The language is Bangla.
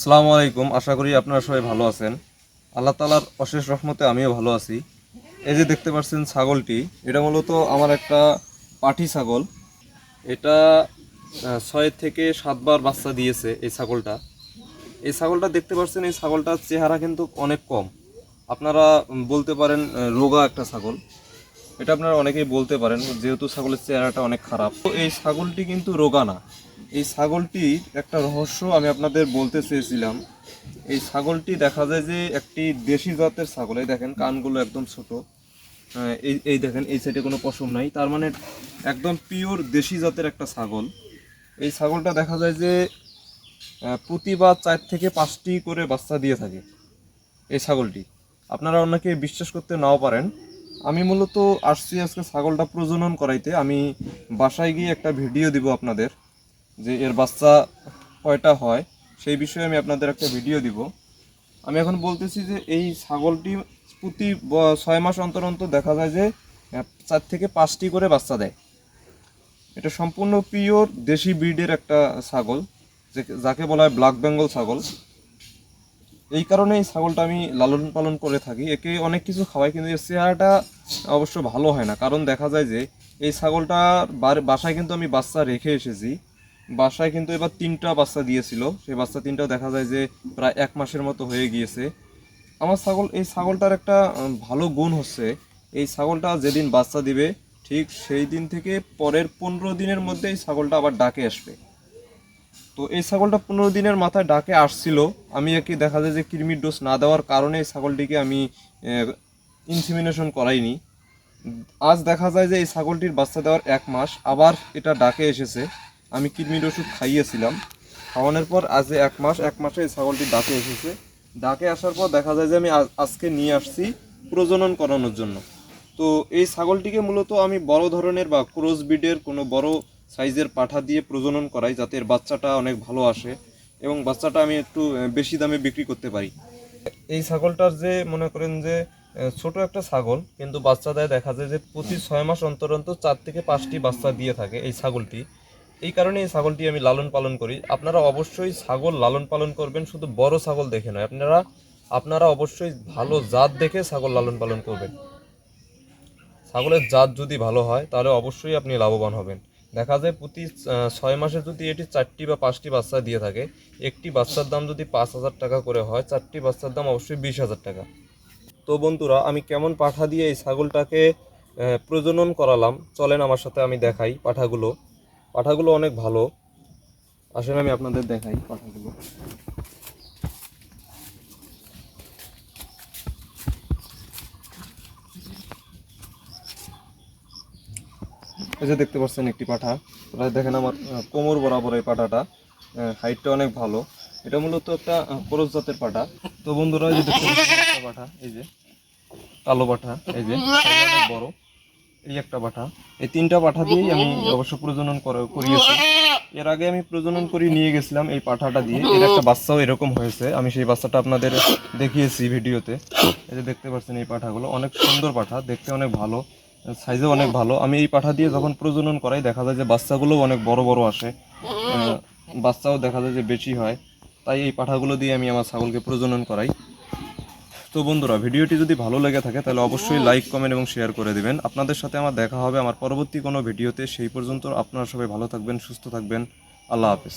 আসসালামু আলাইকুম। আশা করি আপনারা সবাই ভালো আছেন। আল্লাহ তালার অশেষ রহমতে আমিও ভালো আছি। এই যে দেখতে পাচ্ছেন ছাগলটি, এটা মূলত আমার একটা পাঠি ছাগল। এটা ছয় থেকে সাতবার বাচ্চা দিয়েছে এই ছাগলটা। এই ছাগলটা দেখতে পাচ্ছেন, এই ছাগলটার চেহারা কিন্তু অনেক কম। আপনারা বলতে পারেন রোগা একটা ছাগল। এটা আপনারা অনেকেই বলতে পারেন, যেহেতু ছাগলের চেহারাটা অনেক খারাপ। তো এই ছাগলটি কিন্তু রোগা না। এই ছাগলটির একটা রহস্য আমি আপনাদের বলতে চেয়েছিলাম। এই ছাগলটি দেখা যায় যে একটি দেশি জাতের ছাগল। এই দেখেন, কানগুলো একদম ছোট। এই এই দেখেন, এই সাইডে কোনো পশম নাই। তার মানে একদম পিওর দেশি জাতের একটা ছাগল। এই ছাগলটা দেখা যায় যে প্রতিবার চার থেকে পাঁচটি করে বাচ্চা দিয়ে থাকে এই ছাগলটি। আপনারা অনেকে বিশ্বাস করতে নাও পারেন। আমি মূলত আসছি আজকে ছাগলটা প্রজনন করাইতে। আমি বাসায় গিয়ে একটা ভিডিও দিব আপনাদের। যে এর বাচ্চা কয়টা হয়, সেই বিষয়ে আমি আপনাদের একটা ভিডিও দিব। আমি এখন বলতেছি যে এই ছাগলটি প্রতি ছয় মাস অন্তর অন্তর দেখা যায় যে চার থেকে পাঁচটি করে বাচ্চা দেয়। এটা সম্পূর্ণ পিওর দেশি ব্রিডের একটা ছাগল যাকে বলা হয় ব্ল্যাক বেঙ্গল ছাগল। এই কারণে এই ছাগলটা আমি লালন পালন করে থাকি। একে অনেক কিছু খাওয়াই, কিন্তু এর চেহারাটা অবশ্য ভালো হয় না। কারণ দেখা যায় যে, এই ছাগলটার বাসায় কিন্তু আমি বাচ্চা রেখে এসেছি। বাসায় কিন্তু এবার তিনটা বাচ্চা দিয়েছিল। সেই বাচ্চা তিনটাও দেখা যায় যে প্রায় এক মাসের মতো হয়ে গিয়েছে। আমার ছাগল, এই ছাগলটার একটা ভালো গুণ হচ্ছে। এই ছাগলটা যেদিন বাচ্চা দিবে, ঠিক সেই দিন থেকে পরের পনেরো দিনের মধ্যে এই ছাগলটা আবার ডাকে আসবে। তো এই ছাগলটা পনেরো দিনের মাথায় ডাকে আসছিল। আমি একে দেখা যায় যে কৃমির ডোজ না দেওয়ার কারণে এই ছাগলটিকে আমি ইনসিমিনেশন করাইনি। আজ দেখা যায় যে এই ছাগলটির বাচ্চা দেওয়ার এক মাস, আবার এটা ডাকে এসেছে। আমি কৃমির ওষুধ খাইয়েছিলাম। খাওয়ানোর পর আজ এক মাস, এক মাসে এই ছাগলটি ডাকে এসেছে। ডাকে আসার পর দেখা যায় যে আমি আজকে নিয়ে আসছি প্রজনন করানোর জন্য। তো এই ছাগলটিকে মূলত আমি বড় ধরনের বা ক্রস ব্রিডের কোনো বড় সাইজের পাঠা দিয়ে প্রজনন করাই যাতে এর বাচ্চাটা অনেক ভালো আসে এবং বাচ্চাটা আমি একটু বেশি দামে বিক্রি করতে পারি। এই ছাগলটার যে মনে করেন যে ছোট একটা ছাগল, কিন্তু বাচ্চা দেয় দেখা যায় যে প্রতি ছয় মাস অন্তর অন্তর চার থেকে পাঁচটি বাচ্চা দিয়ে থাকে এই ছাগলটি। এই কারণে এই ছাগলটি আমি লালন পালন করি। আপনারা অবশ্যই ছাগল লালন পালন করবেন, শুধু বড় ছাগল দেখে নয়। আপনারা আপনারা অবশ্যই ভালো জাত দেখে ছাগল লালন পালন করবেন। ছাগলের জাত যদি ভালো হয়, তাহলে অবশ্যই আপনি লাভবান হবেন। দেখা যায় প্রতি ছয় মাসে যদি এটি চারটি বা পাঁচটি বাচ্চা দিয়ে থাকে, একটি বাচ্চার দাম যদি পাঁচ হাজার টাকা করে হয়, চারটি বাচ্চার দাম অবশ্যই বিশ হাজার টাকা। তো বন্ধুরা, আমি কেমন পাঠা দিয়ে এই ছাগলটাকে প্রজনন করালাম, চলেন আমার সাথে আমি দেখাই পাঠাগুলো। পাঠাগুলো অনেক ভালো। আসলে আমি আপনাদের দেখাই পাঠাগুলো। এই যে দেখতে পাচ্ছেন একটি পাঠা। প্রায় দেখেন আমার কোমর বরাবর এই পাঠাটা হাইটটা অনেক ভালো। এটা মূলত একটা ক্রস জাতের পাঠা। তো বন্ধুরা, এই যে দেখতে পাঠা, এই যে, কালো পাঠা, এই যে বড়। এই একটা পাঠা এই তিনটা পাঠা দিয়েই আমি অবশ্য প্রজনন করিয়েছি। এর আগে আমি প্রজনন করে নিয়ে গেছিলাম এই পাঠাটা দিয়ে। এর একটা বাচ্চাও এরকম হয়েছে। আমি সেই বাচ্চাটা আপনাদের দেখিয়েছি ভিডিওতে। এই যে দেখতে পাচ্ছেন এই পাঠাগুলো। অনেক সুন্দর পাঠা। দেখতে অনেক ভালো। সাইজও অনেক ভালো। আমি এই পাঠা দিয়ে যখন প্রজনন করাই, দেখা যায় যে বাচ্চাগুলোও অনেক বড় বড় আসে। বাচ্চাও দেখা যায় যে বেশি হয়। তাই এই পাঠাগুলো দিয়ে আমি আমার ছাগলকে প্রজনন করাই। তো বন্ধুরা, ভিডিওটি যদি ভালো লেগে থাকে, তাহলে অবশ্যই লাইক কমেন্ট এবং শেয়ার করে দিবেন। আপনাদের সাথে আমার দেখা হবে আমার পরবর্তী কোনো ভিডিওতে। সেই পর্যন্ত আপনারা সবাই ভালো থাকবেন, সুস্থ থাকবেন। আল্লাহ হাফেজ।